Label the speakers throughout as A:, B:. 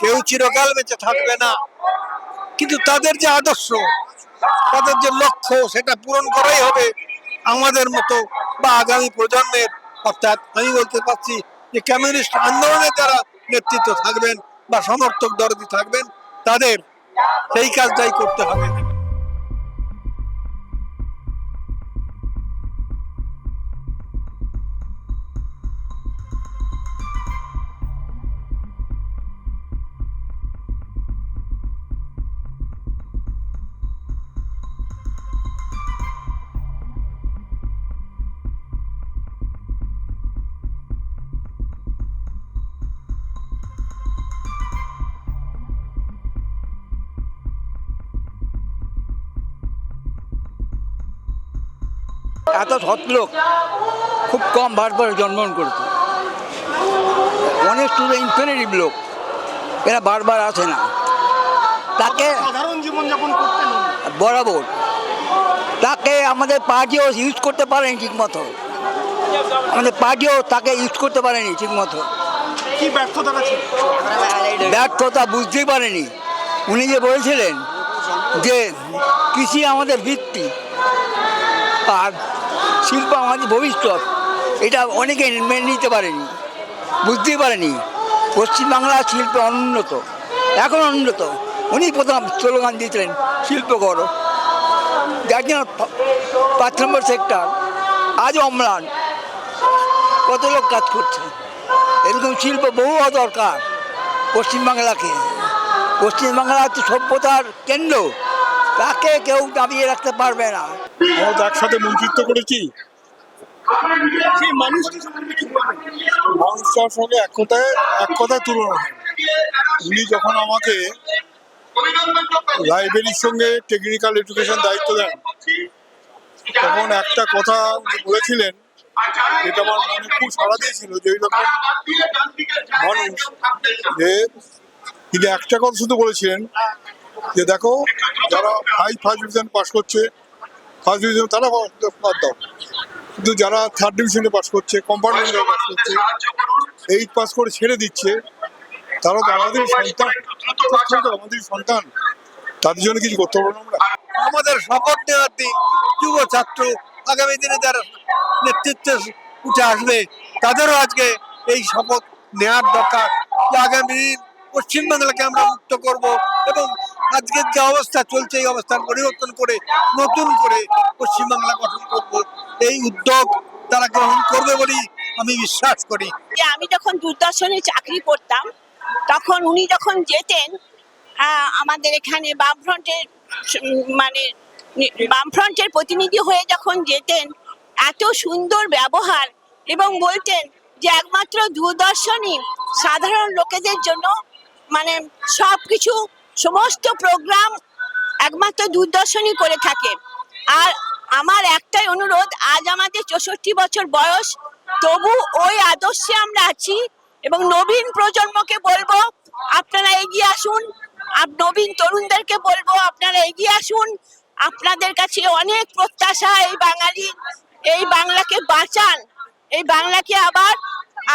A: কেউ চিরকাল বেঁচে থাকবে না। কিন্তু তাদের যে আদর্শ, তাদের যে লক্ষ্য, সেটা পূরণ করাই হবে আমাদের মতো বা আগামী প্রজন্মের। অর্থাৎ আমি বলতে পারছি যে কমিউনিস্ট আন্দোলনে যারা নেতৃত্ব থাকবেন বা সমর্থক দরদি থাকবেন, তাদের সেই কাজটাই করতে হবে।
B: এত সৎ লোক খুব কম ভারতবর্ষে জন্মগ্রহণ করেছে। অনেক স্টুডেন্ট ইনফিনিটিভ লোক এরা বারবার আসে না। তাকে
C: সাধারণ জীবনযাপন করতেন
B: বরাবর তাকে আমাদের পার্টিও ইউজ করতে পারেনি ঠিক মতো আমাদের পার্টিও তাকে ইউজ করতে পারেনি ঠিক মতো
C: কি ব্যর্থতাটা ছিল
B: ব্যর্থতা বুঝতেই পারেনি। উনি যে বলেছিলেন যে কৃষি আমাদের ভিত্তি। আর শিল্প আমাদের ভবিষ্যৎ, এটা অনেকে মেনে নিতে পারেনি, বুঝতেই পারেনি। পশ্চিমবাংলার শিল্প অনুন্নত, এখন অনুন্নত। উনি প্রথম স্লোগান দিয়েছিলেন, শিল্প করো। যার জন্য পাঁচ নম্বর সেক্টর আজও অম্লান। কত লোক কাজ করছে? এরকম শিল্প বহু দরকার পশ্চিমবাংলাকে। পশ্চিমবাংলা হচ্ছে সভ্যতার কেন্দ্র তাকে কেউ দাবিয়ে রাখতে পারবে না।
D: আমরা একসাথে মন্ত্রিত্ব করেছি
C: সেই মানুষটি সম্বন্ধে কি
D: মানুষটার সঙ্গে এক কথায় এক কথায় তুলনা হয় উনি যখন আমাকে লাইব্রেরির সঙ্গে টেকনিক্যাল এডুকেশন দায়িত্ব দেন, তখন একটা কথা উনি বলেছিলেন, যেটা আমার মনে খুব সাড়া দিয়েছিল, যে রকম মানুষ, যে তিনি একটা কথা শুধু বলেছিলেন যে দেখো, যারা হাই ফার্স্ট ডিভিশন পাস করছে ফার্স্ট ডিভিশন তারা বাদ দাও। কিন্তু যারা থার্ড ডিভিশনে পাস করছে কম্পার্টমেন্টে পাস করছে এইট পাস করে ছেড়ে দিচ্ছে, তারা তো আমাদের সন্তান। আমাদের সন্তান। তাদের জন্য কিছু করতে পারব আমরা।
A: আমাদের শপথ নেওয়ার দিন যুব ছাত্র আগামী দিনে যারা নেতৃত্বে উঠে আসবে, তাদেরও আজকে এই শপথ নেওয়ার দরকার। যে আগামী দিন পশ্চিমবাংলাকে আমরা মুক্ত করব এবং আজকের যে অবস্থা চলছে, এই অবস্থার পরিবর্তন করে, নতুন করে পশ্চিমবাংলা গঠন করব। এই উদ্যোগ তারা গ্রহণ করবে বলেই আমি বিশ্বাস করি।
E: আমি যখন দূরদর্শনে চাকরি করতাম, তখন উনি যখন যেতেন আমাদের এখানে বামফ্রন্টের মানে বামফ্রন্টের প্রতিনিধি হয়ে যখন যেতেন, এত সুন্দর ব্যবহার এবং বলতেন যে একমাত্র দূরদর্শনই সাধারণ লোকেদের জন্য মানে সব কিছু সমস্ত প্রোগ্রাম একমাত্র দূরদর্শনই করে থাকে। আর আমার একটাই অনুরোধ, আজ আমাদের চৌষট্টি বছর বয়স, তবু ওই আদর্শে আমরা আছি এবং নবীন প্রজন্মকে বলব, আপনারা এগিয়ে আসুন। আর নবীন তরুণদেরকে বলব, আপনারা এগিয়ে আসুন। আপনাদের কাছে অনেক প্রত্যাশা এই বাঙালি, এই বাংলাকে বাঁচান। এই বাংলাকে আবার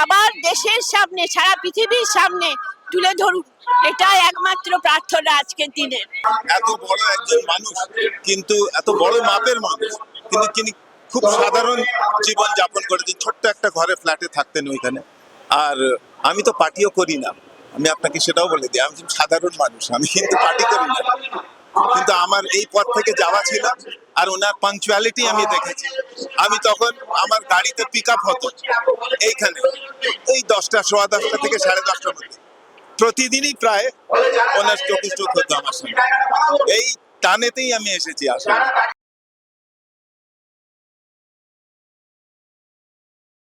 E: আবার দেশের সামনে, সারা পৃথিবীর সামনে তুলে ধরুন, এটাই একমাত্র প্রার্থনা আজকের দিনে।
F: এত বড় একজন মানুষ, কিন্তু এত বড় মাপের মানুষ কিন্তু তিনি খুব সাধারণ জীবন যাপন করেছেন। ছোট্ট একটা ঘরে, ফ্ল্যাটে থাকতেন ওইখানে। আর আমি তো পার্টিও করি না। আমি আপনাকে সেটাও বলে দিই, আমি সাধারণ মানুষ, আমি কিন্তু পার্টি করি না। কিন্তু আমার এই পথ থেকে যাওয়া ছিল, আর ওনার পাঞ্চুয়ালিটি আমি দেখেছি। আমি তখন আমার গাড়িতে পিক আপ হতো, এইখানে। এই দশটা, সোয়া দশটা থেকে সাড়ে দশটার মধ্যে। প্রতিদিনই প্রায় ওনার চোখে হতো আমার সঙ্গে। এই টানেতেই আমি এসেছি আসলে।